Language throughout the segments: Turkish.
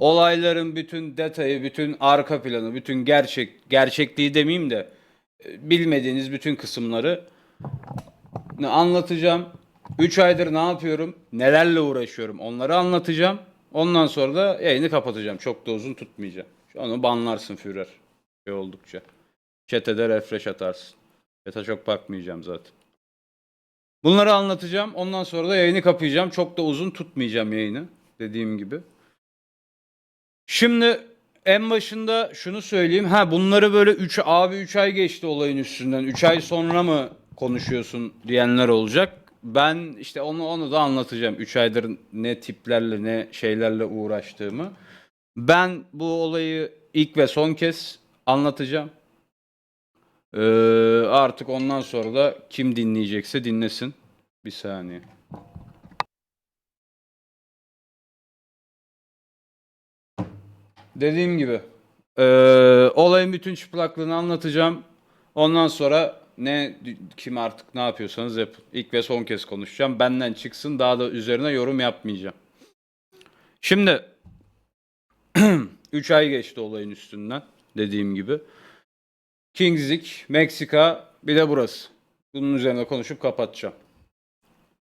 olayların bütün detayı, bütün arka planı, bütün gerçek gerçekliği demeyeyim de e, bilmediğiniz bütün kısımları anlatacağım. 3 aydır ne yapıyorum? Nelerle uğraşıyorum? Onları anlatacağım. Ondan sonra da yayını kapatacağım. Çok da uzun tutmayacağım. Onu banlarsın Führer. Şey oldukça. Chat'e de refresh atarsın. Chat'e çok bakmayacağım zaten. Bunları anlatacağım. Ondan sonra da yayını kapayacağım. Çok da uzun tutmayacağım yayını. Dediğim gibi. Şimdi en başında şunu söyleyeyim. Ha bunları böyle 3 abi 3 ay geçti olayın üstünden. 3 ay sonra mı konuşuyorsun diyenler olacak. Ben işte onu onu da anlatacağım. 3 aydır ne tiplerle ne şeylerle uğraştığımı. Ben bu olayı ilk ve son kez anlatacağım. Ee, artık ondan sonra da kim dinleyecekse dinlesin. Bir saniye. Dediğim gibi ee, olayın bütün çıplaklığını anlatacağım. Ondan sonra ne kim artık ne yapıyorsanız yapın. İlk ve son kez konuşacağım. Benden çıksın daha da üzerine yorum yapmayacağım. Şimdi 3 ay geçti olayın üstünden dediğim gibi. Kingsik, Meksika bir de burası. Bunun üzerine konuşup kapatacağım.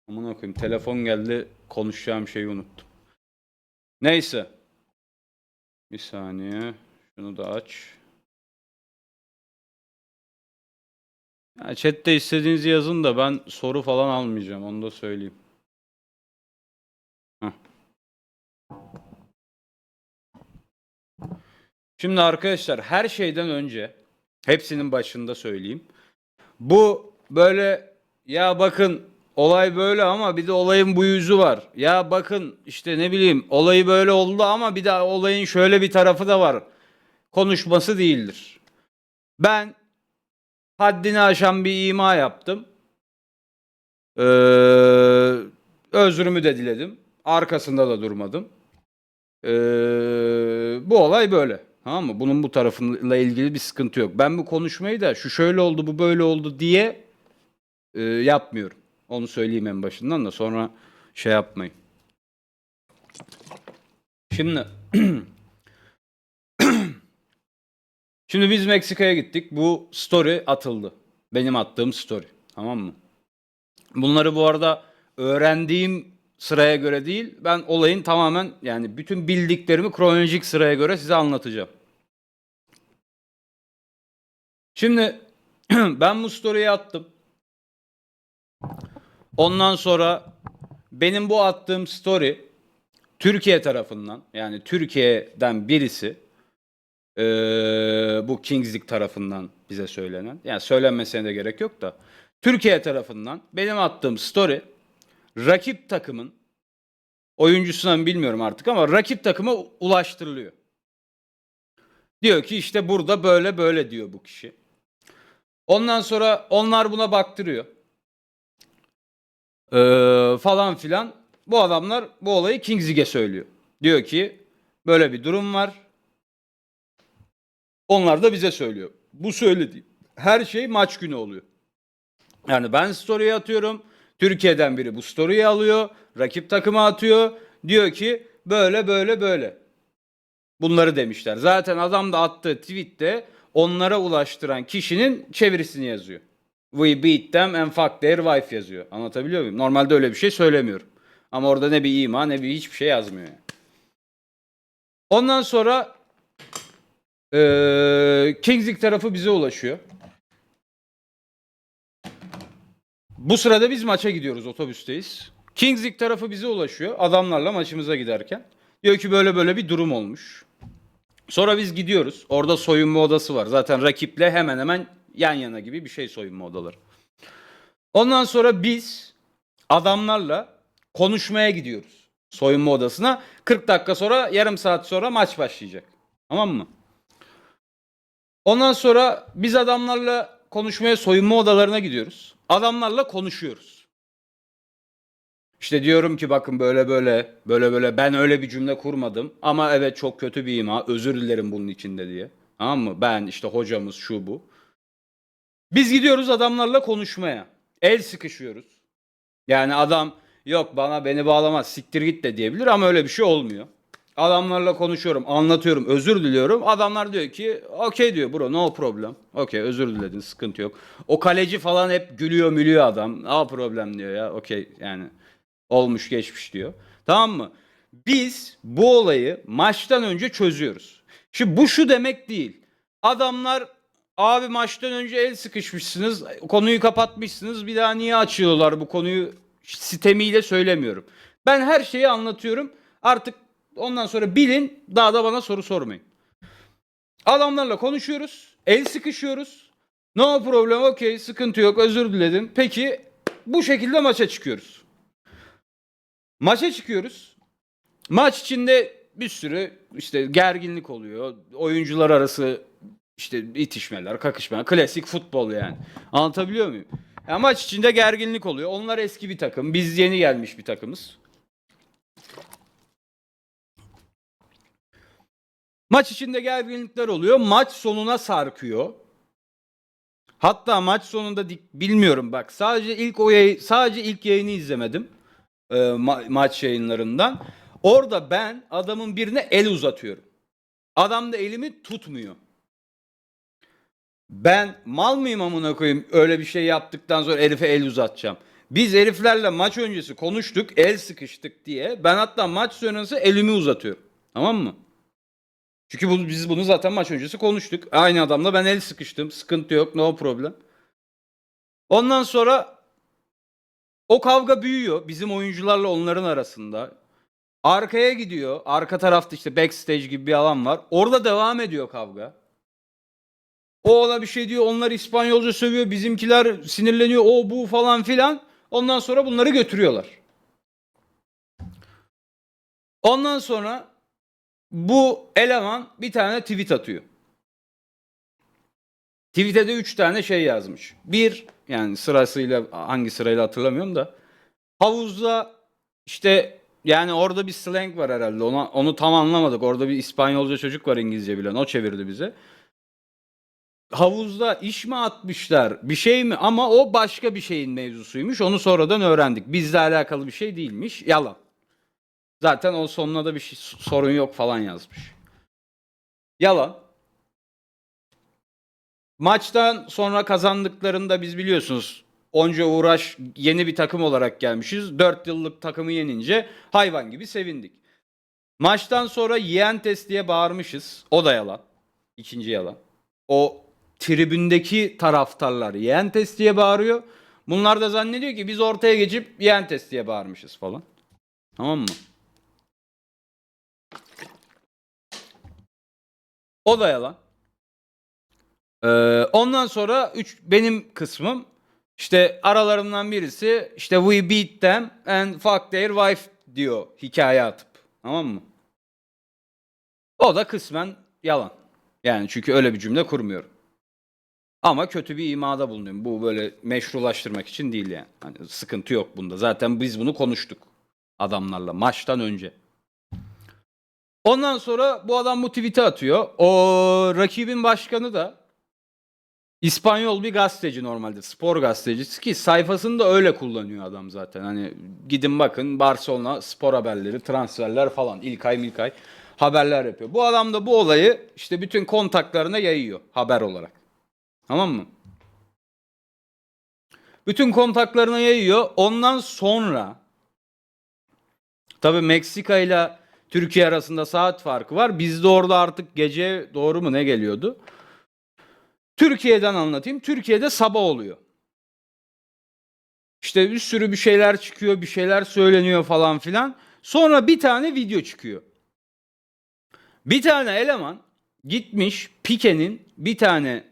Aman koyayım telefon geldi konuşacağım şeyi unuttum. Neyse. Bir saniye. Şunu da aç. Chatte istediğinizi yazın da ben soru falan almayacağım. Onu da söyleyeyim. Heh. Şimdi arkadaşlar her şeyden önce hepsinin başında söyleyeyim. Bu böyle ya bakın olay böyle ama bir de olayın bu yüzü var. Ya bakın işte ne bileyim olayı böyle oldu ama bir de olayın şöyle bir tarafı da var. Konuşması değildir. Ben haddini aşan bir ima yaptım. Ee, özrümü de diledim. Arkasında da durmadım. Ee, bu olay böyle. Tamam mı? Bunun bu tarafıyla ilgili bir sıkıntı yok. Ben bu konuşmayı da şu şöyle oldu, bu böyle oldu diye e, yapmıyorum. Onu söyleyeyim en başından da sonra şey yapmayın. Şimdi Şimdi biz Meksika'ya gittik. Bu story atıldı. Benim attığım story. Tamam mı? Bunları bu arada öğrendiğim sıraya göre değil. Ben olayın tamamen yani bütün bildiklerimi kronolojik sıraya göre size anlatacağım. Şimdi ben bu story'yi attım. Ondan sonra benim bu attığım story Türkiye tarafından yani Türkiye'den birisi eee, bu Kings League tarafından bize söylenen yani söylenmesine de gerek yok da Türkiye tarafından benim attığım story rakip takımın oyuncusuna mı bilmiyorum artık ama rakip takıma ulaştırılıyor. Diyor ki işte burada böyle böyle diyor bu kişi. Ondan sonra onlar buna baktırıyor. Ee, falan filan. Bu adamlar bu olayı Kings söylüyor. Diyor ki böyle bir durum var. Onlar da bize söylüyor. Bu söylediği her şey maç günü oluyor. Yani ben story'e atıyorum. Türkiye'den biri bu story'yi alıyor. Rakip takıma atıyor. Diyor ki böyle böyle böyle. Bunları demişler. Zaten adam da attığı tweette onlara ulaştıran kişinin çevirisini yazıyor. We beat them and fuck their wife yazıyor. Anlatabiliyor muyum? Normalde öyle bir şey söylemiyorum. Ama orada ne bir ima ne bir hiçbir şey yazmıyor. yani. Ondan sonra Kings League tarafı bize ulaşıyor. Bu sırada biz maça gidiyoruz otobüsteyiz. League tarafı bize ulaşıyor adamlarla maçımıza giderken. Diyor ki böyle böyle bir durum olmuş. Sonra biz gidiyoruz. Orada soyunma odası var. Zaten rakiple hemen hemen yan yana gibi bir şey soyunma odaları. Ondan sonra biz adamlarla konuşmaya gidiyoruz. Soyunma odasına. 40 dakika sonra yarım saat sonra maç başlayacak. Tamam mı? Ondan sonra biz adamlarla konuşmaya soyunma odalarına gidiyoruz. Adamlarla konuşuyoruz. İşte diyorum ki bakın böyle böyle böyle böyle ben öyle bir cümle kurmadım ama evet çok kötü bir ima özür dilerim bunun içinde diye. Tamam mı? Ben işte hocamız şu bu. Biz gidiyoruz adamlarla konuşmaya. El sıkışıyoruz. Yani adam yok bana beni bağlamaz siktir git de diyebilir ama öyle bir şey olmuyor. Adamlarla konuşuyorum, anlatıyorum, özür diliyorum. Adamlar diyor ki okey diyor bro no problem. Okey özür diledin sıkıntı yok. O kaleci falan hep gülüyor mülüyor adam. No problem diyor ya okey yani olmuş geçmiş diyor. Tamam mı? Biz bu olayı maçtan önce çözüyoruz. Şimdi bu şu demek değil. Adamlar abi maçtan önce el sıkışmışsınız, konuyu kapatmışsınız. Bir daha niye açıyorlar bu konuyu sitemiyle söylemiyorum. Ben her şeyi anlatıyorum. Artık ondan sonra bilin daha da bana soru sormayın. Adamlarla konuşuyoruz. El sıkışıyoruz. No problem okey sıkıntı yok özür diledim. Peki bu şekilde maça çıkıyoruz. Maça çıkıyoruz. Maç içinde bir sürü işte gerginlik oluyor. Oyuncular arası işte itişmeler, kakışmalar. Klasik futbol yani. Anlatabiliyor muyum? Ya maç içinde gerginlik oluyor. Onlar eski bir takım. Biz yeni gelmiş bir takımız. Maç içinde gerginlikler oluyor. Maç sonuna sarkıyor. Hatta maç sonunda dik- bilmiyorum bak sadece ilk o yayı- sadece ilk yayını izlemedim. e, ma- maç yayınlarından. Orada ben adamın birine el uzatıyorum. Adam da elimi tutmuyor. Ben mal mıyım amına koyayım öyle bir şey yaptıktan sonra herife el uzatacağım. Biz heriflerle maç öncesi konuştuk, el sıkıştık diye. Ben hatta maç sonrası elimi uzatıyorum. Tamam mı? Çünkü bu, biz bunu zaten maç öncesi konuştuk. Aynı adamla ben el sıkıştım. Sıkıntı yok, no problem. Ondan sonra o kavga büyüyor bizim oyuncularla onların arasında. Arkaya gidiyor. Arka tarafta işte backstage gibi bir alan var. Orada devam ediyor kavga. O ona bir şey diyor. Onlar İspanyolca sövüyor. Bizimkiler sinirleniyor. O bu falan filan. Ondan sonra bunları götürüyorlar. Ondan sonra bu eleman bir tane tweet atıyor. Tweet'e de 3 tane şey yazmış. Bir yani sırasıyla hangi sırayla hatırlamıyorum da havuzda işte yani orada bir slang var herhalde. Ona, onu tam anlamadık. Orada bir İspanyolca çocuk var İngilizce bilen. O çevirdi bize. Havuzda iş mi atmışlar bir şey mi ama o başka bir şeyin mevzusuymuş. Onu sonradan öğrendik. Bizle alakalı bir şey değilmiş. Yalan. Zaten o sonuna da bir şey, sorun yok falan yazmış. Yalan. Maçtan sonra kazandıklarında biz biliyorsunuz onca uğraş yeni bir takım olarak gelmişiz. 4 yıllık takımı yenince hayvan gibi sevindik. Maçtan sonra Yentes diye bağırmışız. O da yalan. İkinci yalan. O tribündeki taraftarlar Yentes diye bağırıyor. Bunlar da zannediyor ki biz ortaya geçip Yentes diye bağırmışız falan. Tamam mı? O da yalan. Ee, ondan sonra üç, benim kısmım işte aralarından birisi işte we beat them and fuck their wife diyor hikaye atıp. Tamam mı? O da kısmen yalan. Yani çünkü öyle bir cümle kurmuyorum. Ama kötü bir imada bulunuyorum. Bu böyle meşrulaştırmak için değil yani. Hani sıkıntı yok bunda. Zaten biz bunu konuştuk adamlarla maçtan önce. Ondan sonra bu adam bu tweet'i atıyor. O rakibin başkanı da İspanyol bir gazeteci normalde. Spor gazetecisi ki sayfasını da öyle kullanıyor adam zaten. Hani gidin bakın Barcelona spor haberleri, transferler falan. İlkay Milkay haberler yapıyor. Bu adam da bu olayı işte bütün kontaklarına yayıyor haber olarak. Tamam mı? Bütün kontaklarına yayıyor. Ondan sonra tabii Meksika ile Türkiye arasında saat farkı var. Bizde orada artık gece doğru mu ne geliyordu? Türkiye'den anlatayım. Türkiye'de sabah oluyor. İşte bir sürü bir şeyler çıkıyor, bir şeyler söyleniyor falan filan. Sonra bir tane video çıkıyor. Bir tane eleman gitmiş Pike'nin bir tane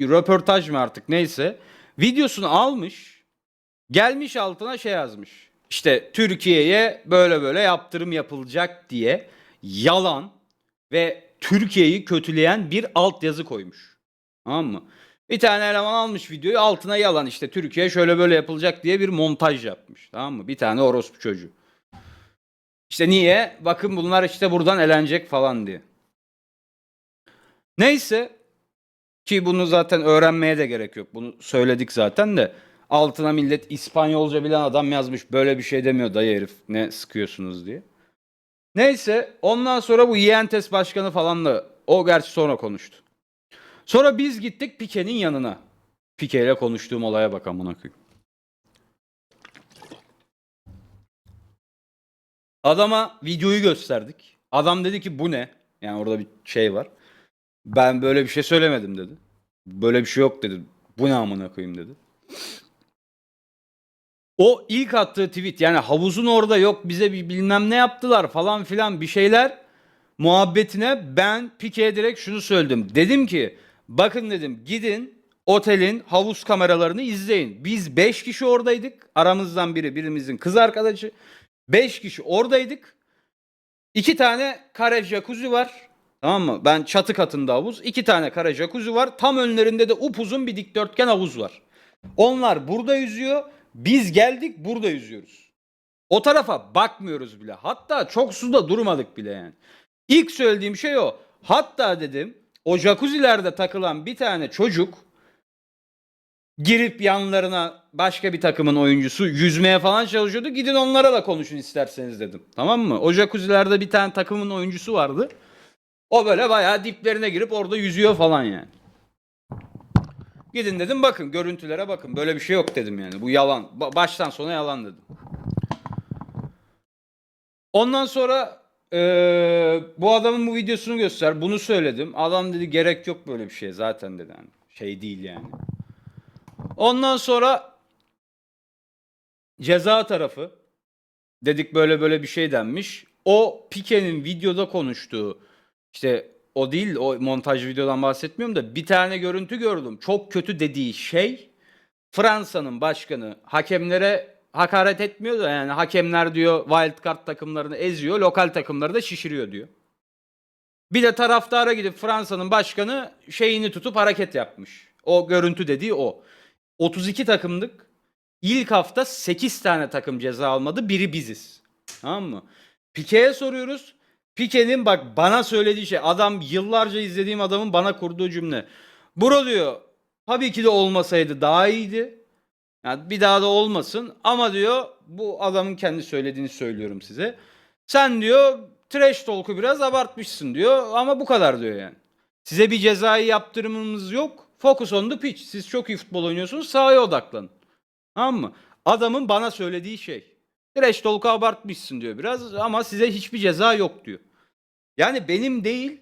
röportaj mı artık neyse videosunu almış gelmiş altına şey yazmış. İşte Türkiye'ye böyle böyle yaptırım yapılacak diye yalan ve Türkiye'yi kötüleyen bir altyazı koymuş. Tamam mı? Bir tane eleman almış videoyu altına yalan işte Türkiye şöyle böyle yapılacak diye bir montaj yapmış. Tamam mı? Bir tane orospu çocuğu. İşte niye? Bakın bunlar işte buradan elenecek falan diye. Neyse ki bunu zaten öğrenmeye de gerek yok. Bunu söyledik zaten de. Altına millet İspanyolca bilen adam yazmış. Böyle bir şey demiyor dayı herif. Ne sıkıyorsunuz diye. Neyse ondan sonra bu Yentes başkanı falan da o gerçi sonra konuştu. Sonra biz gittik Pike'nin yanına. Pike ile konuştuğum olaya bak amına. Adama videoyu gösterdik. Adam dedi ki bu ne? Yani orada bir şey var. Ben böyle bir şey söylemedim dedi. Böyle bir şey yok dedi. Bu ne amına koyayım dedi. O ilk attığı tweet yani havuzun orada yok bize bir bilmem ne yaptılar falan filan bir şeyler muhabbetine ben Pike'ye direkt şunu söyledim. Dedim ki bakın dedim gidin otelin havuz kameralarını izleyin. Biz 5 kişi oradaydık. Aramızdan biri birimizin kız arkadaşı. 5 kişi oradaydık. İki tane kare jacuzzi var. Tamam mı? Ben çatı katında havuz. iki tane kare jacuzzi var. Tam önlerinde de upuzun bir dikdörtgen havuz var. Onlar burada yüzüyor. Biz geldik burada yüzüyoruz. O tarafa bakmıyoruz bile. Hatta çok suda durmadık bile yani. İlk söylediğim şey o. Hatta dedim o jacuzzi'lerde takılan bir tane çocuk girip yanlarına başka bir takımın oyuncusu yüzmeye falan çalışıyordu. Gidin onlara da konuşun isterseniz dedim. Tamam mı? O jacuzzi'lerde bir tane takımın oyuncusu vardı. O böyle bayağı diplerine girip orada yüzüyor falan yani. Gidin dedim bakın görüntülere bakın. Böyle bir şey yok dedim yani. Bu yalan. Ba- baştan sona yalan dedim. Ondan sonra eee, bu adamın bu videosunu göster. Bunu söyledim. Adam dedi gerek yok böyle bir şeye zaten dedi. Yani şey değil yani. Ondan sonra ceza tarafı dedik böyle böyle bir şey denmiş. O Pike'nin videoda konuştuğu işte o değil o montaj videodan bahsetmiyorum da bir tane görüntü gördüm. Çok kötü dediği şey Fransa'nın başkanı hakemlere hakaret etmiyor da yani hakemler diyor wild card takımlarını eziyor, lokal takımları da şişiriyor diyor. Bir de taraftara gidip Fransa'nın başkanı şeyini tutup hareket yapmış. O görüntü dediği o. 32 takımlık. İlk hafta 8 tane takım ceza almadı. Biri biziz. Tamam mı? Pike'ye soruyoruz. Pike'nin bak bana söylediği şey. Adam yıllarca izlediğim adamın bana kurduğu cümle. Bro diyor tabii ki de olmasaydı daha iyiydi. Yani bir daha da olmasın ama diyor bu adamın kendi söylediğini söylüyorum size. Sen diyor trash talk'u biraz abartmışsın diyor ama bu kadar diyor yani. Size bir cezai yaptırımımız yok. Focus on the pitch. Siz çok iyi futbol oynuyorsunuz. Sahaya odaklanın. Tamam mı? Adamın bana söylediği şey. Trash talk'u abartmışsın diyor biraz ama size hiçbir ceza yok diyor. Yani benim değil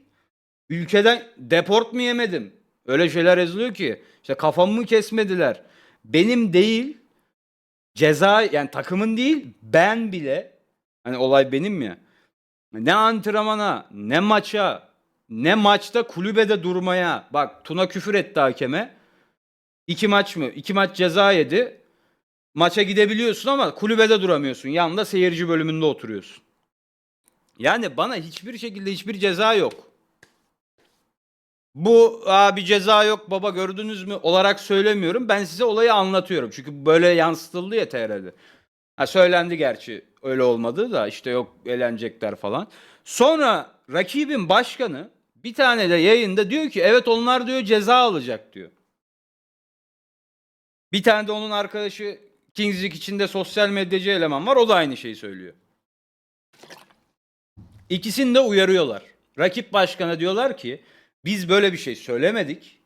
ülkeden deport mu yemedim? Öyle şeyler yazılıyor ki. İşte kafamı mı kesmediler? Benim değil ceza yani takımın değil ben bile hani olay benim ya. Ne antrenmana, ne maça, ne maçta kulübede durmaya. Bak Tuna küfür etti hakeme. İki maç mı? İki maç ceza yedi. Maça gidebiliyorsun ama kulübede duramıyorsun. Yanında seyirci bölümünde oturuyorsun. Yani bana hiçbir şekilde hiçbir ceza yok. Bu Aa, bir ceza yok baba gördünüz mü olarak söylemiyorum. Ben size olayı anlatıyorum. Çünkü böyle yansıtıldı ya TR'de. Ha, söylendi gerçi öyle olmadı da işte yok eğlenecekler falan. Sonra rakibin başkanı bir tane de yayında diyor ki evet onlar diyor ceza alacak diyor. Bir tane de onun arkadaşı Kings içinde sosyal medyacı eleman var o da aynı şeyi söylüyor. İkisini de uyarıyorlar. Rakip başkana diyorlar ki biz böyle bir şey söylemedik.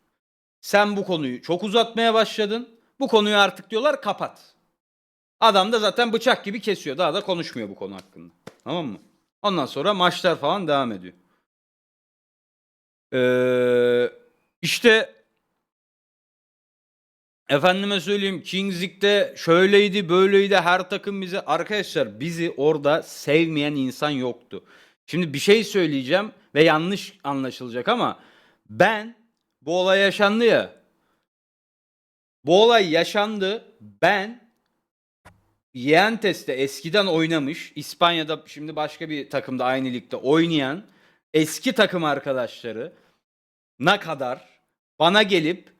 Sen bu konuyu çok uzatmaya başladın. Bu konuyu artık diyorlar kapat. Adam da zaten bıçak gibi kesiyor. Daha da konuşmuyor bu konu hakkında. Tamam mı? Ondan sonra maçlar falan devam ediyor. Ee, işte efendime söyleyeyim Kings League'de şöyleydi böyleydi her takım bize arkadaşlar bizi orada sevmeyen insan yoktu. Şimdi bir şey söyleyeceğim ve yanlış anlaşılacak ama ben bu olay yaşandı ya bu olay yaşandı ben Yentes'te eskiden oynamış, İspanya'da şimdi başka bir takımda aynı ligde oynayan eski takım arkadaşları ne kadar bana gelip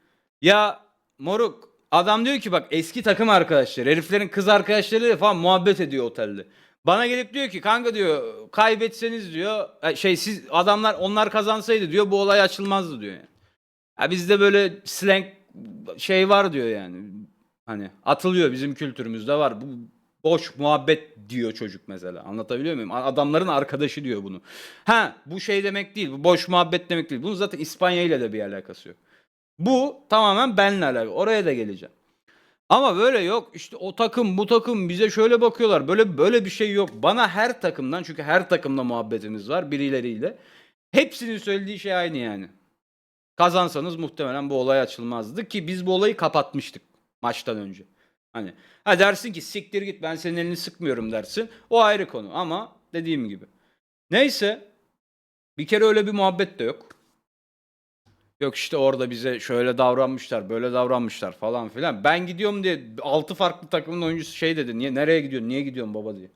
ya moruk adam diyor ki bak eski takım arkadaşları heriflerin kız arkadaşlarıyla falan muhabbet ediyor otelde. Bana gelip diyor ki kanka diyor kaybetseniz diyor e, şey siz adamlar onlar kazansaydı diyor bu olay açılmazdı diyor yani. Ya bizde böyle slang şey var diyor yani. Hani atılıyor bizim kültürümüzde var. Bu Boş muhabbet diyor çocuk mesela. Anlatabiliyor muyum? Adamların arkadaşı diyor bunu. Ha bu şey demek değil. Bu boş muhabbet demek değil. Bunun zaten İspanya ile de bir alakası yok. Bu tamamen benle alakalı. Oraya da geleceğim. Ama böyle yok işte o takım bu takım bize şöyle bakıyorlar. Böyle böyle bir şey yok. Bana her takımdan çünkü her takımda muhabbetimiz var birileriyle. Hepsinin söylediği şey aynı yani. Kazansanız muhtemelen bu olay açılmazdı ki biz bu olayı kapatmıştık maçtan önce. Hani ha dersin ki siktir git ben senin elini sıkmıyorum dersin. O ayrı konu ama dediğim gibi. Neyse bir kere öyle bir muhabbet de yok. Yok işte orada bize şöyle davranmışlar, böyle davranmışlar falan filan. Ben gidiyorum diye 6 farklı takımın oyuncusu şey dedi. Niye nereye gidiyorsun? Niye gidiyorsun baba diye.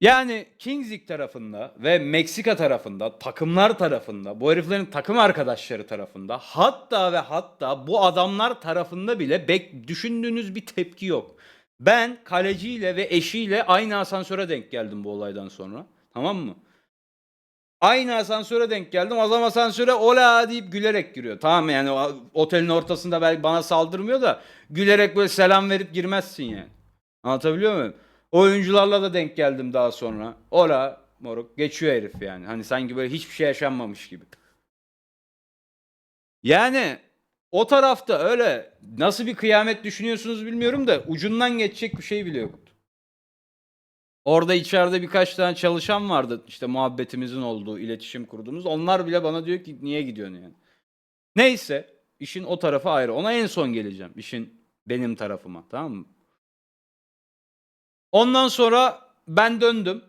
Yani Kings League tarafında ve Meksika tarafında, takımlar tarafında, bu heriflerin takım arkadaşları tarafında, hatta ve hatta bu adamlar tarafında bile bek düşündüğünüz bir tepki yok. Ben kaleciyle ve eşiyle aynı asansöre denk geldim bu olaydan sonra. Tamam mı? Aynı asansöre denk geldim. Adam asansöre ola deyip gülerek giriyor. Tamam yani otelin ortasında belki bana saldırmıyor da gülerek böyle selam verip girmezsin yani. Anlatabiliyor muyum? Oyuncularla da denk geldim daha sonra. Ola moruk geçiyor herif yani. Hani sanki böyle hiçbir şey yaşanmamış gibi. Yani o tarafta öyle nasıl bir kıyamet düşünüyorsunuz bilmiyorum da ucundan geçecek bir şey bile yoktu. Orada içeride birkaç tane çalışan vardı işte muhabbetimizin olduğu, iletişim kurduğumuz. Onlar bile bana diyor ki niye gidiyorsun yani. Neyse işin o tarafı ayrı. Ona en son geleceğim. İşin benim tarafıma tamam mı? Ondan sonra ben döndüm.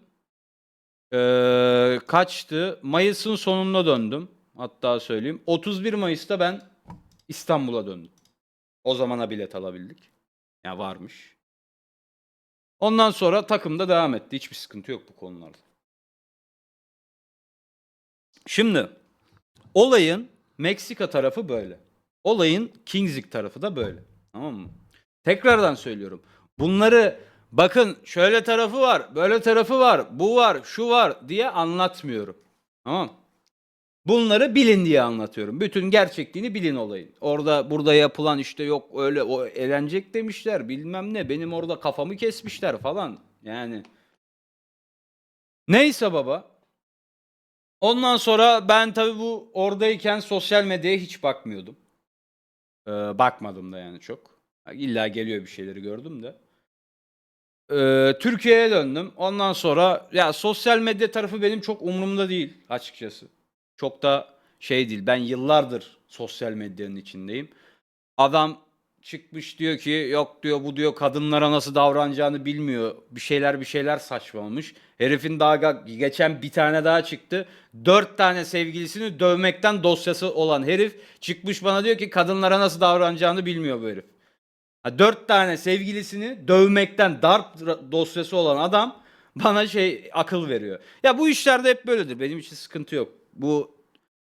Ee, kaçtı? Mayıs'ın sonunda döndüm. Hatta söyleyeyim. 31 Mayıs'ta ben İstanbul'a döndüm. O zamana bilet alabildik. Ya varmış. Ondan sonra takımda devam etti. Hiçbir sıkıntı yok bu konularda. Şimdi olayın Meksika tarafı böyle. Olayın League tarafı da böyle. Tamam mı? Tekrardan söylüyorum. Bunları bakın şöyle tarafı var, böyle tarafı var, bu var, şu var diye anlatmıyorum. Tamam mı? Bunları bilin diye anlatıyorum. Bütün gerçekliğini bilin olayın. Orada burada yapılan işte yok öyle o eğlenecek demişler bilmem ne. Benim orada kafamı kesmişler falan. Yani. Neyse baba. Ondan sonra ben tabii bu oradayken sosyal medyaya hiç bakmıyordum. Ee, bakmadım da yani çok. İlla geliyor bir şeyleri gördüm de. Ee, Türkiye'ye döndüm. Ondan sonra ya sosyal medya tarafı benim çok umurumda değil açıkçası. Çok da şey değil. Ben yıllardır sosyal medyanın içindeyim. Adam çıkmış diyor ki yok diyor bu diyor kadınlara nasıl davranacağını bilmiyor. Bir şeyler bir şeyler saçmalamış. Herifin daha geçen bir tane daha çıktı. Dört tane sevgilisini dövmekten dosyası olan herif çıkmış bana diyor ki kadınlara nasıl davranacağını bilmiyor bu herif. Dört tane sevgilisini dövmekten darp dosyası olan adam bana şey akıl veriyor. Ya bu işlerde hep böyledir. Benim için sıkıntı yok. Bu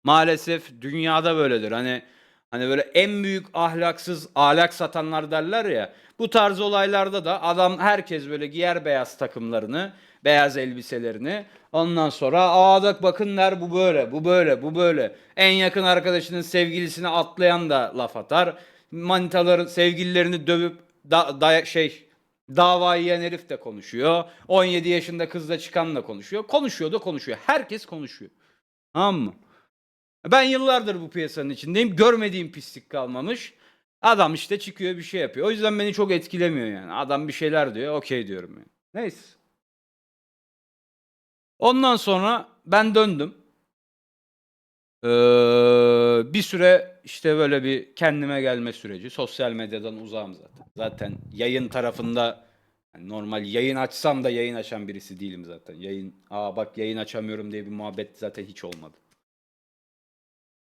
maalesef dünyada böyledir. Hani hani böyle en büyük ahlaksız ahlak satanlar derler ya. Bu tarz olaylarda da adam herkes böyle giyer beyaz takımlarını, beyaz elbiselerini. Ondan sonra aa bak bakın der bu böyle, bu böyle, bu böyle. En yakın arkadaşının sevgilisini atlayan da laf atar. Manitaların sevgililerini dövüp da, da- şey dava yiyen herif de konuşuyor. 17 yaşında kızla çıkan da konuşuyor. Konuşuyor da konuşuyor. Herkes konuşuyor. Tamam mı? Ben yıllardır bu piyasanın içindeyim. Görmediğim pislik kalmamış. Adam işte çıkıyor bir şey yapıyor. O yüzden beni çok etkilemiyor yani. Adam bir şeyler diyor. Okey diyorum yani. Neyse. Ondan sonra ben döndüm. Ee, bir süre işte böyle bir kendime gelme süreci. Sosyal medyadan uzağım zaten. Zaten yayın tarafında yani normal yayın açsam da yayın açan birisi değilim zaten. Yayın, aa bak yayın açamıyorum diye bir muhabbet zaten hiç olmadı.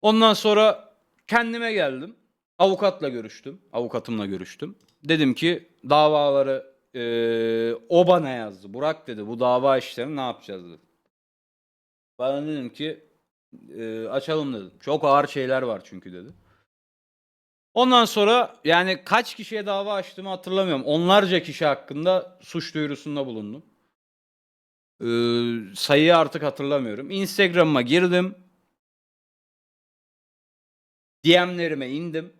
Ondan sonra kendime geldim. Avukatla görüştüm. Avukatımla görüştüm. Dedim ki davaları eee, o bana yazdı. Burak dedi bu dava işlerini ne yapacağız dedi. Ben dedim ki eee, açalım dedim. Çok ağır şeyler var çünkü dedi. Ondan sonra yani kaç kişiye dava açtığımı hatırlamıyorum. Onlarca kişi hakkında suç duyurusunda bulundum. Eee, sayıyı artık hatırlamıyorum. Instagram'ıma girdim. DM'lerime indim.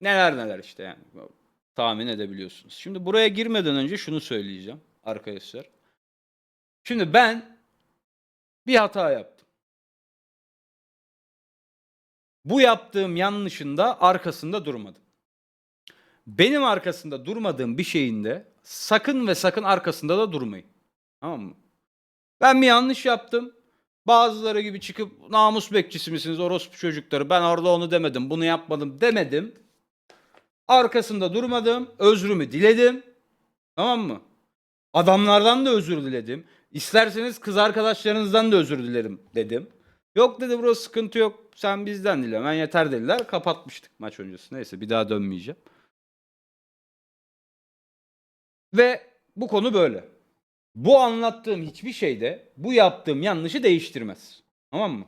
Neler neler işte yani. tahmin edebiliyorsunuz. Şimdi buraya girmeden önce şunu söyleyeceğim arkadaşlar. Şimdi ben bir hata yaptım. Bu yaptığım yanlışın da arkasında durmadım. Benim arkasında durmadığım bir şeyin de sakın ve sakın arkasında da durmayın. Tamam mı? Ben bir yanlış yaptım. Bazıları gibi çıkıp namus bekçisi misiniz orospu çocukları ben orada onu demedim bunu yapmadım demedim. Arkasında durmadım. Özrümü diledim. Tamam mı? Adamlardan da özür diledim. İsterseniz kız arkadaşlarınızdan da özür dilerim dedim. Yok dedi burası sıkıntı yok. Sen bizden dile. Ben yeter dediler. Kapatmıştık maç öncesi. Neyse bir daha dönmeyeceğim. Ve bu konu böyle. Bu anlattığım hiçbir şey de bu yaptığım yanlışı değiştirmez. Tamam mı?